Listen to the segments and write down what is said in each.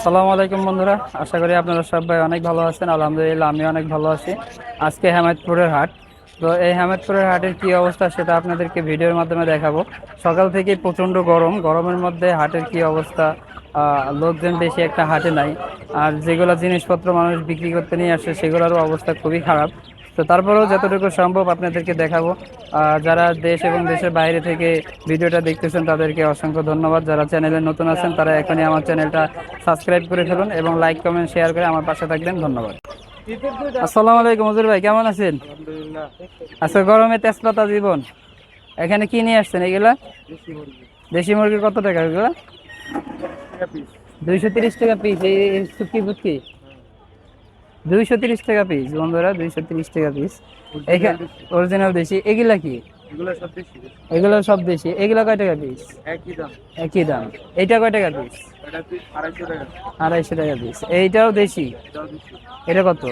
আসসালামু আলাইকুম বন্ধুরা। আশা করি আপনারা সবাই অনেক ভালো আছেন। আলহামদুলিল্লাহ আমি অনেক ভালো আছি। আজকে হেমায়তপুরের হাট। তো এই হেমায়তপুরের হাটের কি অবস্থা সেটা আপনাদেরকে ভিডিওর মাধ্যমে দেখাবো। সকাল থেকে প্রচণ্ড গরম। গরমের মধ্যে হাটের কি অবস্থা? লোকজন বেশি একটা হাটে নাই। আর যেগুলো জিনিসপত্র মানুষ বিক্রি করতে নিয়ে আসে, সেগুলোরও অবস্থা খুবই খারাপ। তো তারপরেও যতটুকু সম্ভব আপনাদেরকে দেখাবো। যারা দেশ এবং দেশের বাইরে থেকে ভিডিওটা দেখতেছেন তাদেরকে অসংখ্য ধন্যবাদ। যারা চ্যানেলে নতুন আছেন তারা এখনই আমার চ্যানেলটা সাবস্ক্রাইব করে ফেলুন এবং লাইক কমেন্ট শেয়ার করে আমার পাশে থাকবেন। ধন্যবাদ। আসসালামু আলাইকুম হজুর ভাই কেমন আছেন? আচ্ছা গরমে তেজপাতা জীবন এখানে কি নিয়ে আসছেন এগুলা? দেশি মুরগি। কত টাকা এগুলা? দুইশো তিরিশ টাকা পিস। এই শুটকি ফুটকি? দুইশো তিরিশ টাকা পিস বন্ধুরা দুইশো তিরিশ টাকা পিস এখানে অরিজিনাল দেশি? এগুলা কি? এগুলো সব দেশি এগুলো কয় টাকা পিস একই দাম। একই দাম। এইটা কয় টাকা পিস আড়াইশো টাকা। পিস এইটাও দেশি? এটা কত?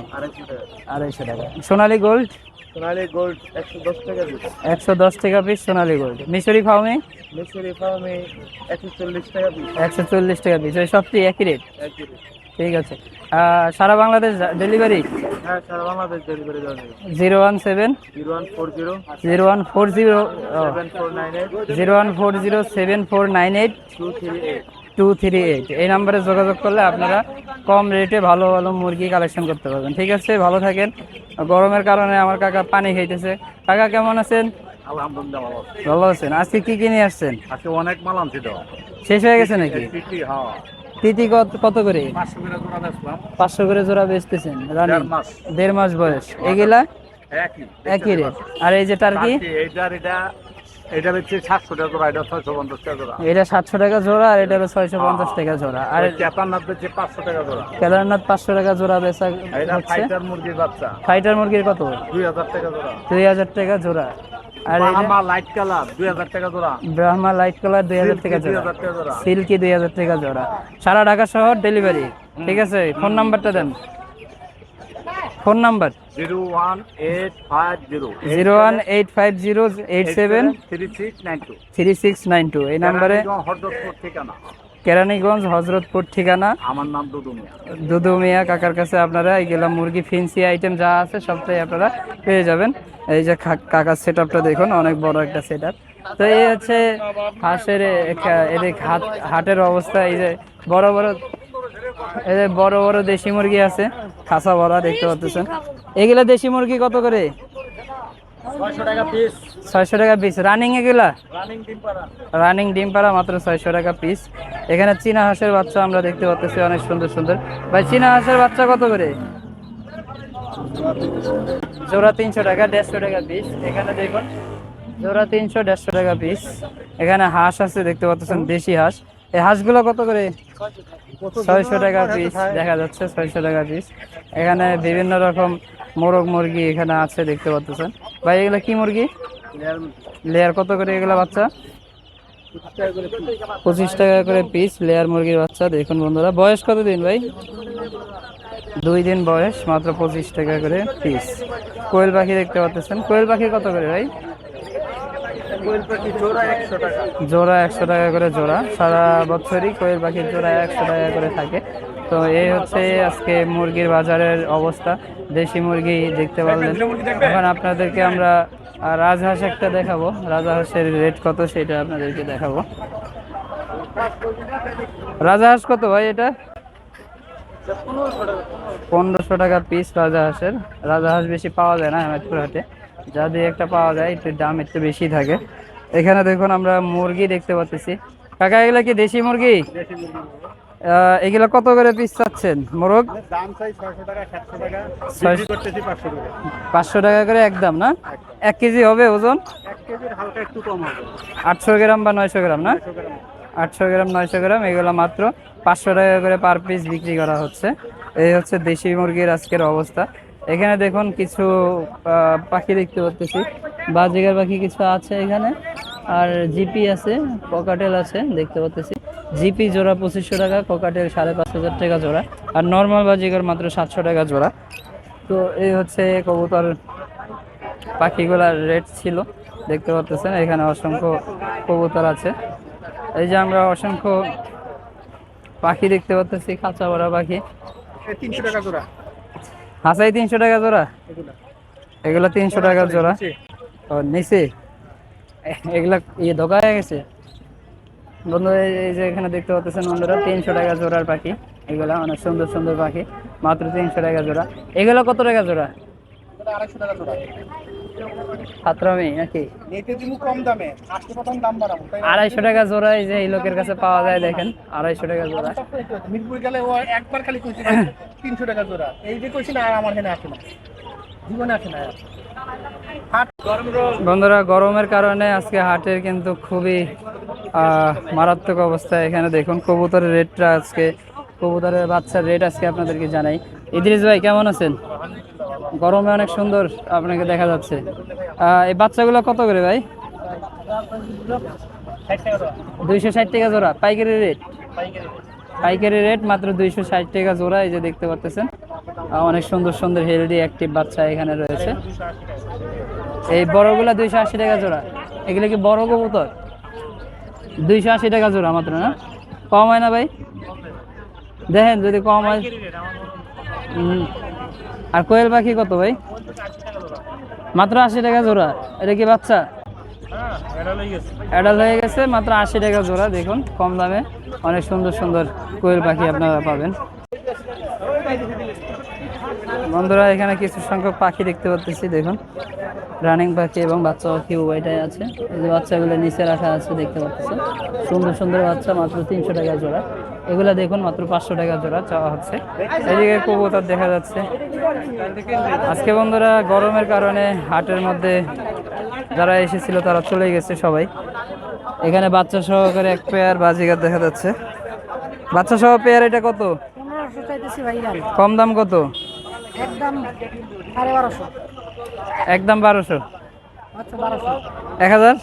আড়াইশো টাকা। সোনালী গোল্ড সোনালি গোল্ড একশো দশ টাকা পিস একশো দশ টাকা পিস সোনালী গোল্ড মিশরি ফার্মে মিশরি ফার্মে একশো চল্লিশ টাকা পিস একশো চল্লিশ টাকা পিস ওই সবটি একই রেট একই rate। ঠিক আছে। সারা বাংলাদেশ ডেলিভারি হ্যাঁ সারা Bangladesh delivery zero one seven? Zero one four zero. Zero one four zero seven four nine eight. Zero one four zero seven four nine eight. Two three eight two three eight এই নাম্বারে যোগাযোগ করলে আপনারা কম রেটে ভালো ভালো মুরগি collection করতে পারবেন। ঠিক আছে ভালো থাকেন। গরমের কারণে আমার কাকা পানি খাইতেছে। কাকা কেমন আছেন? ভালো আছেন। আজকে কি কিনে আসছেন? আজকে অনেক মাল আনছি তো। শেষ হয়ে গেছে নাকি? তিতি কত কত করে? পাঁচশো করে জোড়া বেচতেছেন রানিং। দেড় মাস বয়স। এগুলা? একই রেট। আর এই যে টার্কি? এটা হচ্ছে সাতশো টাকা জোড়া এটা ছয়শো পঞ্চাশ টাকা জোড়া। এটা সাতশো টাকা জোড়া আর এটা হলো ছয়শো পঞ্চাশ টাকা জোড়া। আর কেতারনাথ হচ্ছে পাঁচশো টাকা জোড়া। কেদারনাথ পাঁচশো টাকা জোড়া বেচা ফাইটার মুরগির বাচ্চা। ফাইটার মুরগির কত? দুই হাজার টাকা জোড়া। দুই হাজার টাকা জোড়া। আর এটা লাইট কালার দুই হাজার টাকা জোড়া। ব্রাহ্মা লাইট কালার দুই হাজার টাকা জোড়া। সিল্কি দুই হাজার টাকা জোড়া। সারা ঢাকা শহর ডেলিভারি ঠিক আছে ফোন নাম্বারটা দেন। Phone number zero one eight five zero. Zero one eight five zero eight seven three six nine two. Three six nine two. এই নাম্বারে ঠিকানা। কেরানীগঞ্জ হজরতপুর ঠিকানা। আমার নাম দুদু মিয়া। কাকার কাছে আপনারা এইগুলা মুরগি ফিন্সি আইটেম যা আছে সবটাই আপনারা পেয়ে যাবেন। এই যে কাকার সেট আপটা দেখুন অনেক বড় একটা সেট তো এই হচ্ছে হাঁসের এদিক হাট হাটের অবস্থা এই যে বড় বড় এই যে বড় বড় দেশি মুরগি আছে খাসা ভরা দেখতে পাচ্ছেন। এগুলা দেশি মুরগি কত করে? ছয়শো টাকা পিস রানিং এগুলা? রানিং ডিম পাড়া। রানিং ডিম পাড়া মাত্র ছয়শো টাকা পিস এখানে চীনা হাঁসের বাচ্চা আমরা দেখতে পাচ্ছি অনেক সুন্দর সুন্দর। ভাই চীনা হাঁসের বাচ্চা কত করে? জোড়া তিনশো টাকা দেড়শো টাকা পিস এখানে দেখুন জোড়া তিনশো দেড়শো টাকা পিস এখানে হাঁস আছে দেখতে পাচ্ছেন দেশি হাঁস। এই হাঁসগুলো কত করে? ছয়শো টাকা পিস দেখা যাচ্ছে ছয়শো টাকা পিস এখানে বিভিন্ন রকম মোরগ মুরগি এখানে আছে দেখতে পাচ্ছেন। ভাই এগুলো কি মুরগি? লেয়ার কত করে এগুলো বাচ্চা? পঁচিশ টাকা করে পিস লেয়ার মুরগির বাচ্চা দেখুন বন্ধুরা। বয়স কত দিন ভাই? দুই দিন বয়স মাত্র পঁচিশ টাকা করে পিস কোয়েল পাখি দেখতে পাচ্ছেন। কোয়েল পাখি কত করে ভাই? জোড়া একশো টাকা। জোড়া একশো টাকা করে জোড়া। সারা বছরই কোয়েল পাখির জোড়া একশো টাকা করে থাকে। তো এই হচ্ছে আজকে মুরগির বাজারের অবস্থা। দেশি মুরগি দেখতে পারলেন। এখন আপনাদেরকে আমরা রাজহাঁস একটা দেখাবো। রাজহাঁসের রেট কত সেটা আপনাদেরকে দেখাবো। রাজহাঁস কত ভাই এটা? পনেরোশো টাকা। পিস রাজাহাঁসের। রাজাহাঁস বেশি পাওয়া যায় না হেমায়তপুর হাটে। যা দিয়ে একটা পাওয়া যায় একটু দাম একটু বেশি থাকে। এখানে দেখুন আমরা মুরগি দেখতে পাচ্ছি কাকা এগুলা কি দেশি মুরগি? এগুলা কত করে পিস চাচ্ছেন মোরগ? পাঁচশো টাকা। করে একদম না? এক কেজি হবে ওজন? আটশো গ্রাম বা নয়শো গ্রাম না? আটশো গ্রাম নয়শো গ্রাম এগুলো মাত্র পাঁচশো টাকা করে পার পিস বিক্রি করা হচ্ছে। এই হচ্ছে দেশি মুরগির আজকের অবস্থা। এখানে দেখুন কিছু পাখি দেখতে পাচ্ছি বাজিগার পাখি কিছু আছে এখানে। আর জিপি আছে ককাটেল আছে, দেখতে পাচ্ছি জিপি জোড়া পঁচিশশো টাকা ককাটেল সাড়ে পাঁচ হাজার টাকা জোড়া। আর নর্মাল বাজিগার মাত্র সাতশো টাকা জোড়া। তো এই হচ্ছে কবুতর পাখিগুলার রেট ছিল, দেখতে পাচ্ছেন এখানে অসংখ্য কবুতর আছে। এই যে আমরা অসংখ্য পাখি দেখতে পাচ্ছি খাঁচা ভরা পাখি। তিনশো টাকা জোড়া। হাসাই তিনশো টাকা জোড়া? এগুলো। তিনশো টাকা জোড়া? ও নিচে? এগুলা ইয়ে ধোকা হয়ে গেছে? বন্ধু এই এই যে এখানে দেখতে পাচ্ছেন বন্ধুরা তিনশো টাকা জোড়ার পাখি। এগুলো অনেক সুন্দর সুন্দর পাখি। মাত্র তিনশো টাকা জোড়া। এগুলো কত টাকা জোড়া? আড়াইশো টাকা জোড়া। সাতরামি নাকি? দিব কম দামে আজকে প্রথম দাম বাড়াবো আড়াইশো টাকা জোড়া এই যে এই লোকের কাছে পাওয়া যায় দেখেন আড়াইশো টাকা জোড়া। মিরপুর গেলে ও একবার খালি কইছিল তিনশো টাকা জোড়া। এই যে কইছিল আর আমার এখানে আসে না। জীবনে আসে না। বন্ধুরা গরমের কারণে আজকে হাটের কিন্তু খুবই মারাত্মক অবস্থা। এখানে দেখুন কবুতরের রেটটা আজকে কবুতরের বাচ্চার রেট আজকে আপনাদেরকে জানাই। ইদ্রিস ভাই কেমন আছেন? গরমে অনেক সুন্দর আপনাকে দেখা যাচ্ছে। এই বাচ্চাগুলো কত করে ভাই? দুইশো ষাট টাকা জোড়া। পাইকারি রেট? পাইকারি রেট মাত্র দুইশো ষাট টাকা জোড়া, এই যে দেখতে পাচ্ছেন অনেক সুন্দর সুন্দর হেলদি অ্যাক্টিভ বাচ্চা এখানে রয়েছে। এই বড়গুলা দুইশো আশি টাকা জোড়া। এগুলো কি বড় কবুতর? দুইশো আশি টাকা জোড়া মাত্র, না? কম হয় না ভাই? দেখেন, যদি কম হয়। আর কোয়েল পাখি কত ভাই? মাত্র আশি টাকা জোড়া। এটা কি বাচ্চা? অ্যাডাল্ট হয়ে গেছে, মাত্র আশি টাকা জোড়া, দেখুন, কম দামে। অনেক সুন্দর সুন্দর কোয়েল পাখি আপনারা পাবেন। বন্ধুরা এখানে কিছু সংখ্যক পাখি দেখতে পাচ্ছি দেখুন। রানিং পাখি এবং বাচ্চা পাখি উভয়টাই আছে। এই যে বাচ্চাগুলো নিচে রাখা আছে দেখতে পাচ্ছেন। সুন্দর সুন্দর বাচ্চা মাত্র তিনশো টাকা জোড়া। এগুলা দেখুন মাত্র পাঁচশো টাকা জোড়া চাওয়া হচ্ছে। এদিকে কবুতর দেখা যাচ্ছে। আজকে বন্ধুরা গরমের কারণে হাটের মধ্যে যারা এসেছিল তারা চলে গেছে সবাই। এখানে বাচ্চা সহকারে এক পেয়ার বাজিগার দেখা যাচ্ছে। বাচ্চা সহ পেয়ার এটা কত? কম দাম কত? একদম সাড়ে বারোশো। একদম বারোশো? আচ্ছা এক হাজার?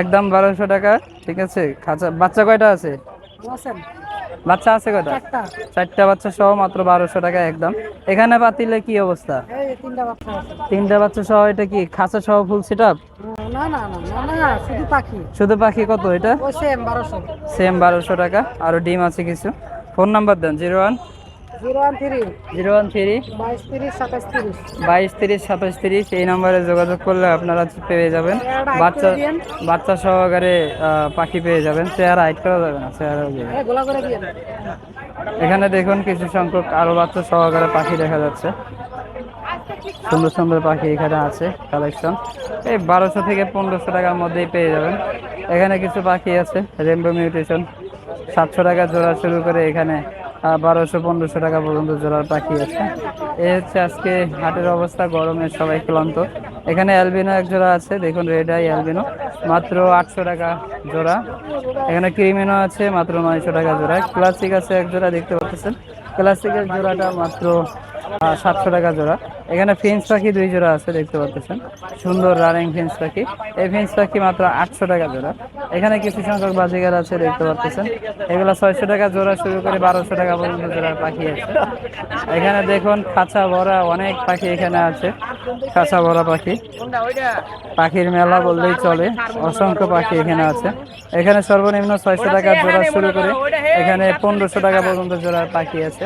একদম বারোশো টাকা ঠিক আছে। খাঁচা বাচ্চা কয়টা আছে? বাচ্চা আছে কয়টা? চারটা। বাচ্চা সহ মাত্র বারোশো টাকা একদম। এখানে পাতিলে কি অবস্থা? তিনটা বাচ্চা সহ এটা কি খাঁচা সহ ফুল সেট না শুধু পাখি। কত এটা? সেম বারোশো। টাকা। আরও ডিম আছে কিছু। ফোন নাম্বার দেন zero one zero one three. বাইশ তিরিশ সাতাশ তিরিশ। এই নম্বরে যোগাযোগ করলে আপনারা পেয়ে যাবেন। বাচ্চা বাচ্চা সহকারে পাখি পেয়ে যাবেন। চেহারা হাইট করা যাবে না চেহারা এ গোলা করে দিয়ে এখানে দেখুন কিছু সংখ্যক আরও বাচ্চা সহকারে পাখি দেখা যাচ্ছে। সুন্দর সুন্দর পাখি এখানে আছে কালেকশন এই বারোশো থেকে পনেরোশো টাকার মধ্যেই পেয়ে যাবেন। এখানে কিছু পাখি আছে রেনবো মিউটেশন সাতশো টাকা জোড়া শুরু করে এখানে বারোশো, পনেরোশো টাকা পর্যন্ত জোড়ার পাখি আছে। এ হচ্ছে আজকে হাটের অবস্থা, গরমে সবাই ক্লান্ত। এখানে অ্যালবিনো এক জোড়া আছে, দেখুন রেড আই অ্যালবিনো। মাত্র আটশো টাকা জোড়া। এখানে ক্রিমিনো আছে, মাত্র নয়শো টাকা জোড়া। ক্লাসিক আছে এক জোড়া, দেখতে পাচ্ছেন। ক্লাসিকের জোড়াটা মাত্র সাতশো টাকা জোড়া। এখানে ফিন্স পাখি দুই জোড়া আছে, দেখতে পাচ্ছেন। সুন্দর রানিং ফিন্স পাখি। এই ফিন্স পাখি মাত্র আটশো টাকা জোড়া। এখানে কিছু সংখ্যক বাজিগার আছে, দেখতে পাচ্ছেন। এগুলো ছয়শো টাকা জোড়া, শুরু করে বারোশো টাকা পর্যন্ত জোড়ার পাখি আছে। এখানে দেখুন খাঁচা ভরা অনেক পাখি এখানে আছে। খাঁচা ভরা পাখি। পাখির মেলা বললেই চলে। অসংখ্য পাখি এখানে আছে। এখানে সর্বনিম্ন ছয়শো টাকা জোড়া শুরু করে এখানে পনেরোশো টাকা পর্যন্ত জোড়ার পাখি আছে।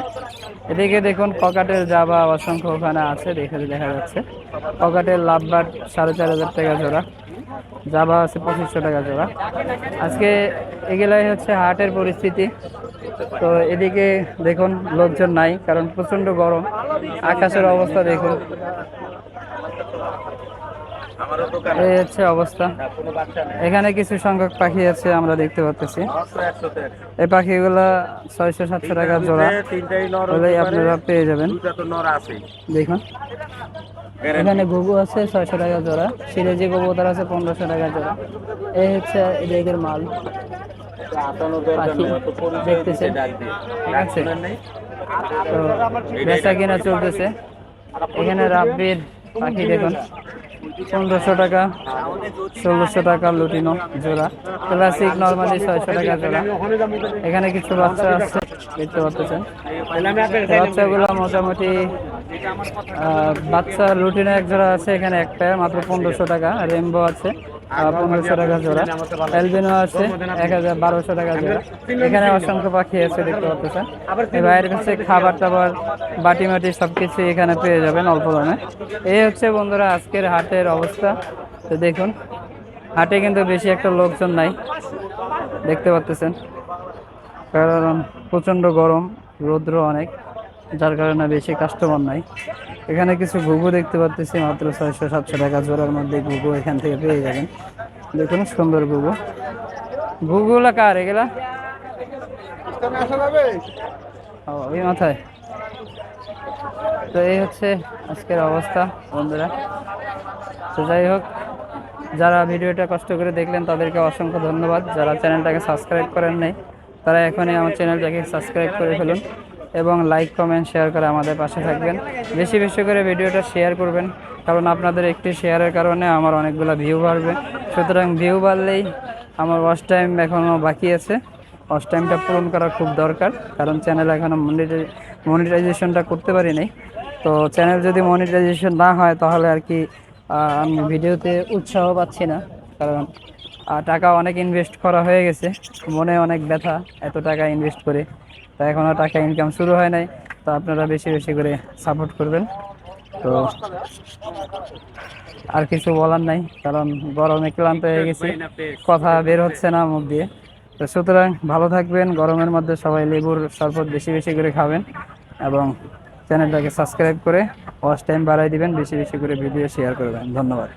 এদিকে দেখুন ককাটের জাবা অসংখ্য ওখানে আছে, দেখে দেখা যাচ্ছে। ককাটের লাভবার সাড়ে চার হাজার টাকা জোড়া, জাবা আছে পঁচিশশো টাকা জোড়া। আজকে এগুলাই হচ্ছে হাটের পরিস্থিতি। তো এদিকে দেখুন লোকজন নাই, কারণ প্রচণ্ড গরম। আকাশের অবস্থা দেখুন। এই হচ্ছে অবস্থা। এখানে কিছু সংখ্যক পাখি আছে আমরা দেখতে পাচ্ছি এই পাখিগুলা ছয়শো সাতশো টাকা জোড়া। হলেই আপনারা পেয়ে যাবেন। দেখুন। এখানে ঘুঘু আছে ছয়শো টাকা জোড়া। সিরেজি কবুতর আছে পনেরোশো টাকা জোড়া। এই হচ্ছে এদিকের মাল। দেখতেছে তো বেচা কিনা চলতেছে। এখানে রাব্বির পাখি দেখুন। পনেরোশো টাকা, ষোলোশো টাকা লুটিনো জোড়া ক্লাসিক নর্মালি ছয়শো টাকা জোড়া। এখানে কিছু বাচ্চা আছে, দেখতে পাচ্ছেন। বাচ্চাগুলো মোটামুটি বাচ্চা লুটিনো এক জোড়া আছে, এখানে একটা, মাত্র পনেরোশো টাকা রেমবো আছে। পনেরোশো টাকা জোড়া। অ্যালবিনো আছে এক হাজার বারোশো টাকা জোড়া। এখানে অসংখ্য পাখি আছে দেখতে পাচ্ছেন। এই ভাইয়ের কাছে খাবার টাবার বাটি মাটি সব কিছু এখানে পেয়ে যাবেন অল্প দামে। এই হচ্ছে বন্ধুরা আজকের হাটের অবস্থা। তো দেখুন হাটে কিন্তু বেশি একটা লোকজন নাই দেখতে পাচ্ছেন। কারণ প্রচণ্ড গরম রৌদ্র অনেক যার কারণে বেশি কাস্টমার নাই। এখানে কিছু ঘুঘু দেখতে পাচ্ছি মাত্র ছয়শো সাতশো টাকা জোড়ার মধ্যে ঘুঘু এখান থেকে পেয়ে যাবেন। দেখুন, সুন্দর ঘুঘু। ঘুঘুগুলা কার এগুলা? ওই মাথায়। তো এই হচ্ছে আজকের অবস্থা, বন্ধুরা। তো যাই হোক, যারা ভিডিওটা কষ্ট করে দেখলেন, তাদেরকে অসংখ্য ধন্যবাদ। যারা চ্যানেলটাকে সাবস্ক্রাইব করেন নাই, তারা এখনই আমার চ্যানেলটাকে সাবস্ক্রাইব করে ফেলুন। এবং লাইক কমেন্ট শেয়ার করে আমাদের পাশে থাকবেন। বেশি বেশি করে ভিডিওটা শেয়ার করবেন, কারণ আপনাদের একটি শেয়ারের কারণে আমার অনেকগুলো ভিউ বাড়বে। সুতরাং ভিউ বাড়লেই আমার ওয়াচ টাইম এখনও বাকি আছে। ওয়াচ টাইমটা পূরণ করা খুব দরকার, কারণ চ্যানেল এখনও মনিটাইজেশনটা করতে পারি নাই। তো চ্যানেল যদি মনিটাইজেশন না হয়, তাহলে আর কি আমি ভিডিওতে উৎসাহ পাচ্ছি না। কারণ টাকা অনেক ইনভেস্ট করা হয়ে গেছে। মনে অনেক ব্যথা, এত টাকা ইনভেস্ট করে। তা এখনও টাকা ইনকাম শুরু হয় নাই, তো আপনারা বেশি বেশি করে সাপোর্ট করবেন। তো আর কিছু বলার নাই, কারণ গরমে ক্লান্ত হয়ে গেছি, কথা বের হচ্ছে না মুখ দিয়ে। তো সুতরাং ভালো থাকবেন, গরমের মধ্যে সবাই লেবুর শরবত বেশি বেশি করে খাবেন এবং চ্যানেলটাকে সাবস্ক্রাইব করে ওয়াচ টাইম বাড়াই দিবেন, বেশি বেশি করে ভিডিও শেয়ার করবেন ধন্যবাদ।